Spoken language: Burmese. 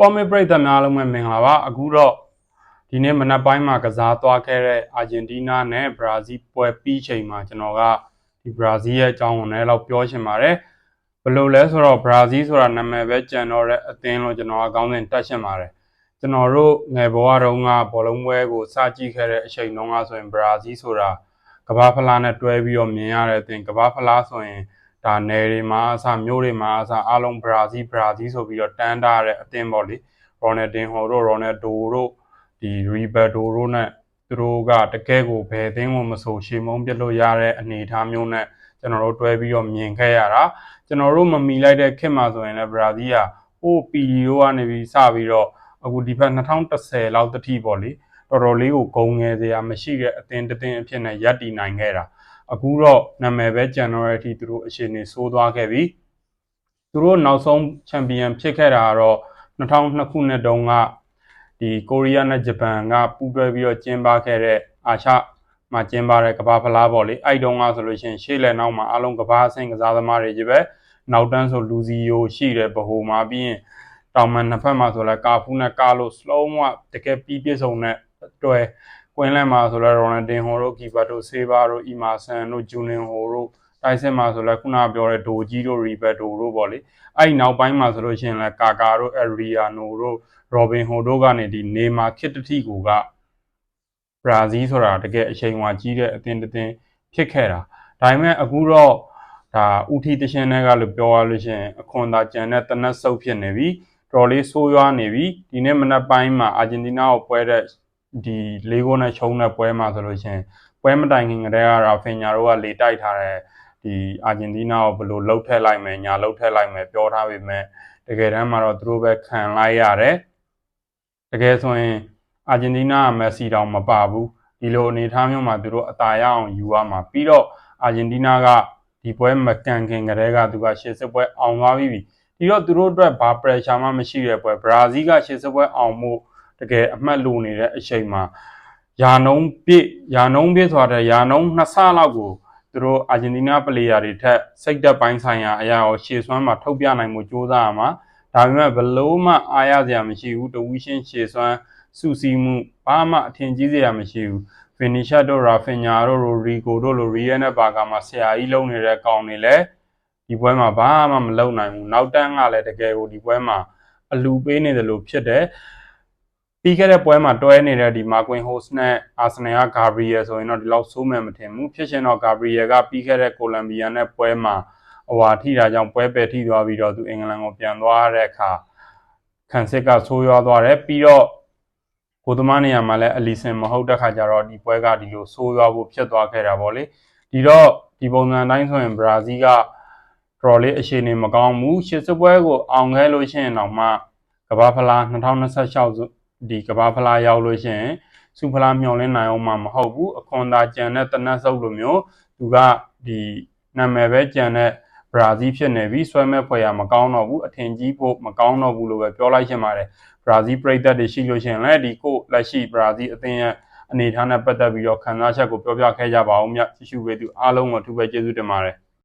Sport Mid ပရိသတ်များအားလုံးပဲမင်္ဂလာပါအခုတော့ဒီနေ့မနက်ပိုင်းမှာကစားသွားခဲ့တဲ့အာဂျင်တီးနားနဲ့ဘရာဇီးပွဲပြီးချိန်မှာကျွန်တော်ကဒီဘရာဇီးရဲ့အကြောင်းကိုလည်းတော့ပြောချင်ပါတယ်ဘယ်လိုလဲဆိုတော့ဘရာဇီးဆိုတာနာမည်ပဲကြံတော့တဲ့အသင်းလို့ကျွန်တော်ကကောင်းစဉ်တက်ရှင်းပါတယ်ကျွန်တော်တို့ငယ်ဘဝတုန်းကဘောလုံးပွဲကိုစကြည့်ခဲ့တဲ့အချိန်တုန်းကဆိုရင်ဘရာဇီးဆိုတာကဘာဖလားနဲ့တွဲပြီးတော့မြင်ရတဲ့အသင်းကဘာဖလားဆိုရင် ဒါနယ်တွေမှာအစမြို့တွေမှာအစအားလုံးဘရာဇီးဘရာဇီးဆိုပြီးတော့တန်းတာတဲ့အသင်းပေါ့လေရိုနယ်ဒင်ဟိုတို့ရိုနယ်ဒိုတို့ဒီရီဘတ်ဒိုတို့နဲ့သူတို့ကတကယ်ကိုဘယ်အသင်းကိုမဆိုရှေမုံပြစ်လို့ရတဲ့အနေအထားမျိုးနဲ့ကျွန်တော်တို့တွဲပြီးတော့မြင်ခဲ့ရတာကျွန်တော်တို့မမီလိုက်တဲ့ခေတ်မှာဆိုရင်လည်းဘရာဇီးကဟိုပီယိုကနေပြီးစပြီးတော့အခုဒီဘက်2010လောက်တတိပေါ့လေတော်တော်လေးကိုဂုံငယ်စရာမရှိတဲ့အသင်းတစ်သင်းအဖြစ်နဲ့ရပ်တည်နိုင်ခဲ့တာ အခုတော့နာမည်ပဲကျန်တော့တဲ့အထိသူတို့အခြေအနေဆိုးသွားခဲ့ပြီသူတို့နောက်ဆုံးချန်ပီယံဖြစ်ခဲ့တာကတော့2002ခုနှစ်တုန်းကဒီကိုရီးယားနဲ့ဂျပန်ကပူးတွဲပြီးတော့ကျင်းပခဲ့တဲ့အာရှမှာကျင်းပတဲ့ကမ္ဘာဖလားပေါ့လေအဲ့တုန်းကဆိုလို့ရှိရင်ရှေ့လက်နောက်မှာအလုံးကမ္ဘာအဆင့်ကစားသမားတွေကြီးပဲနောက်တန်းဆိုလူစီယိုရှိတယ်ဗဟိုမှာပြီးရင်တောင်မန်နှစ်ဖက်မှာဆိုလဲကာဖူးနဲ့ကာလို့စလုံးဝတကယ်ပြီးပြည့်စုံတဲ့တွဲ ကွင်းလန်မှာဆိုလဲရိုနယ်ဒင်ဟိုတို့ကီပါတို့ဆေးဘာတို့အီမာဆန်တို့ဂျူနင်ဟိုတို့တိုက်စစ်မှာဆိုလဲခုနပြောတဲ့ဒိုဂျီတို့ရီဘတ်တို့တို့ပေါ့လေအဲ့နောက်ပိုင်းမှာဆိုလို့ရှိရင်လဲကာကာတို့အရီယာနိုတို့ရောဘင်ဟိုတို့ကနေဒီနေမာခစ်တတိကိုကဘရာဇီးဆိုတာတကယ်အချိန်ဝါကြီးတဲ့အသင်းတစ်သင်းဖြစ်ခဲ့တာဒါပေမဲ့အခုတော့ဒါဥထီတရှင်တွေကလို့ပြောရလို့ရှိရင်အခွန်သာကြံတဲ့တနက်ဆုပ်ဖြစ်နေပြီတော်လေးဆိုးရွားနေပြီဒီနေ့မနက်ပိုင်းမှာအာဂျင်တီးနားကိုပွဲတဲ့ ဒီလေးဂိုးနဲ့ချုံတဲ့ပွဲမှာဆိုလို့ရှိရင်ပွဲမတိုင်ခင်ကတည်းကရာဖင်ညာတို့ကလေတိုက်ထားတဲ့ဒီအာဂျင်တီးနားကိုဘယ်လိုလှုပ်ထက်လိုက်မယ်ညာလှုပ်ထက်လိုက်မယ်ပြောထားပေမဲ့တကယ်တမ်းမှာတော့သူတို့ပဲခံလိုက်ရတယ်တကယ်ဆိုရင်အာဂျင်တီးနားကမက်ဆီတောင်မပါဘူးဒီလိုအနေအထားမျိုးမှာသူတို့အသာရအောင်ယူရမှာပြီးတော့အာဂျင်တီးနားကဒီပွဲမကန်ခင်ကတည်းကသူကရှေ့စစ်ပွဲအောင်သွားပြီဒီတော့သူတို့အတွက်ဘာ pressure မှမရှိတဲ့ပွဲဘရာဇီးကရှေ့စစ်ပွဲအောင်မှု တကယ်အမှတ်လိုနေတဲ့အချိန်မှာယာနုံးပြည့်ယာနုံးပြည့်ဆိုတာယာနုံးနှစ်ဆလောက်ကိုသူတို့အာဂျင်တီးနားပလေယာတွေထက်စိတ်သက်ပိုင်းဆိုင်ရာအရာကိုရှေ့စွမ်းမှာထုတ်ပြနိုင်မှုစူးစမ်းရမှာဒါပေမဲ့ဘလို့မှအားရစရာမရှိဘူးတဝီရှင်းရှေ့စွမ်းစုစည်းမှုဘာမှအထင်ကြီးစရာမရှိဘူးဖီနီရှာတို့ရာဖင်ညာတို့ရိုရီကိုတို့လိုရီယဲနဲ့ဘာကာမှာဆရာကြီးလုံးနေတဲ့ကောင်တွေလည်းဒီပွဲမှာဘာမှမလုပ်နိုင်ဘူးနောက်တန်းကလည်းတကယ်ကိုဒီပွဲမှာအလူပေးနေတယ်လို့ဖြစ်တယ် ပြီးခဲ့တဲ့ပွဲမှာတွဲနေတဲ့ဒီမာကွင်ဟိုစ်နဲ့အာဆနယ်ကဂါဘရီယယ်ဆိုရင်တော့ဒီလောက်ဆိုးမယ်မထင်ဘူးဖြစ်ရှင်တော့ဂါဘရီယယ်ကပြီးခဲ့တဲ့ကိုလံဘီယာနဲ့ပွဲမှာဟိုဟာထိတာကြောင့်ပွဲပယ်ထိသွားပြီးတော့သူအင်္ဂလန်ကိုပြန်သွားတဲ့အခါခံစစ်ကဆိုးရွားသွားတယ်ပြီးတော့ကိုသမားနေရာမှာလည်းအလီဆင်မဟုတ်တဲ့ခါကျတော့ဒီပွဲကဒီလိုဆိုးရွားဖို့ဖြစ်သွားခဲ့တာပေါ့လေဒီတော့ဒီပုံစံတိုင်းဆိုရင်ဘရာဇီးကတော်လေးအခြေအနေမကောင်းဘူးရှစ်စပွဲကိုအောင်ခဲ့လို့ရှိရင်တော့မှကဘာဖလား2026 ဒီကဘာဖလားရောက်လို့ရှိရင်စူဖလားမျှော်လင့်နိုင်အောင်မှမဟုတ်ဘူးအခွန်သာကြံတဲ့တနတ်ဆုပ်လိုမျိုးသူကဒီနာမည်ပဲကြံတဲ့ဘရာဇီးဖြစ်နေပြီဆွဲမဲ့ဖွယ်ရမကောင်းတော့ဘူးအထင်ကြီးဖို့မကောင်းတော့ဘူးလို့ပဲပြောလိုက်ချင်ပါတယ်ဘရာဇီးပြည်သက်တွေရှိလို့ရှိရင်လည်းဒီကိုလက်ရှိဘရာဇီးအသင်းရဲ့အနေအထားနဲ့ပတ်သက်ပြီးတော့ခံစားချက်ကိုပြောပြခဲ့ကြပါဦးမြတ်ကြည့်ရှုပေးသူအားလုံးကိုအထူးပဲကျေးဇူးတင်ပါတယ်